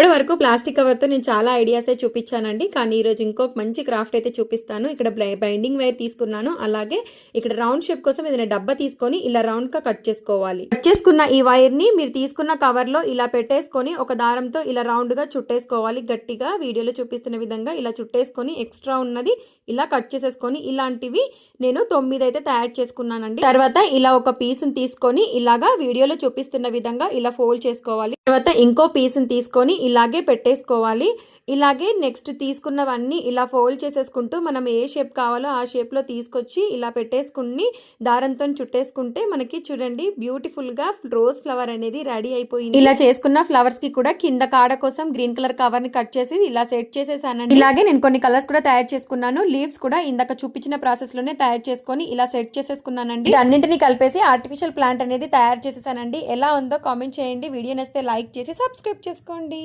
ఇప్పటి వరకు ప్లాస్టిక్ కవర్తో నేను చాలా ఐడియాసే చూపించానండి. కానీ ఈరోజు ఇంకో మంచి క్రాఫ్ట్ అయితే చూపిస్తాను. ఇక్కడ బ్లై- బైండింగ్ వైర్ తీసుకున్నాను. అలాగే ఇక్కడ రౌండ్ షేప్ కోసం ఏదైనా డబ్బా తీసుకొని ఇలా రౌండ్గా కట్ చేసుకోవాలి. కట్ చేసుకున్న ఈ వైర్ని మీరు తీసుకున్న కవర్లో ఇలా పెట్టేసుకొని ఒక దారంతో ఇలా రౌండ్గా చుట్టేసుకోవాలి. గట్టిగా వీడియోలో చూపిస్తున్న విధంగా ఇలా చుట్టేసుకొని ఎక్స్ట్రా ఉన్నది ఇలా కట్ చేసేసుకొని ఇలాంటివి నేను తొమ్మిది అయితే తయారు చేసుకున్నానండి. తర్వాత ఇలా ఒక పీస్ తీసుకొని ఇలాగా వీడియోలో చూపిస్తున్న విధంగా ఇలా ఫోల్డ్ చేసుకోవాలి. తర్వాత ఇంకో పీస్ తీసుకొని ఇలాగే పెట్టేసుకోవాలి. ఇలాగే నెక్స్ట్ తీసుకున్నవన్నీ ఇలా ఫోల్డ్ చేసేసుకుంటూ మనం ఏ షేప్ కావాలో ఆ షేప్లో తీసుకొచ్చి ఇలా పెట్టేసుకుని దారంతో చుట్టేసుకుంటే మనకి చూడండి బ్యూటిఫుల్గా రోజ్ ఫ్లవర్ అనేది రెడీ అయిపోయింది. ఇలా చేసుకున్న ఫ్లవర్స్కి కూడా కింద కాడ కోసం గ్రీన్ కలర్ కవర్ని కట్ చేసి ఇలా సెట్ చేసేసానండి. ఇలాగే నేను కొన్ని కలర్స్ కూడా తయారు చేసుకున్నాను. లీవ్స్ కూడా ఇందాక చూపించిన ప్రాసెస్లోనే తయారు చేసుకొని ఇలా సెట్ చేసేసుకున్నానండి. అన్నింటిని కలిపేసి ఆర్టిఫిషియల్ ప్లాంట్ అనేది తయారు చేసేసానండి. ఎలా ఉందో కామెంట్ చేయండి. వీడియో నచ్చితే లైక్ చేసి సబ్స్క్రైబ్ చేసుకోండి.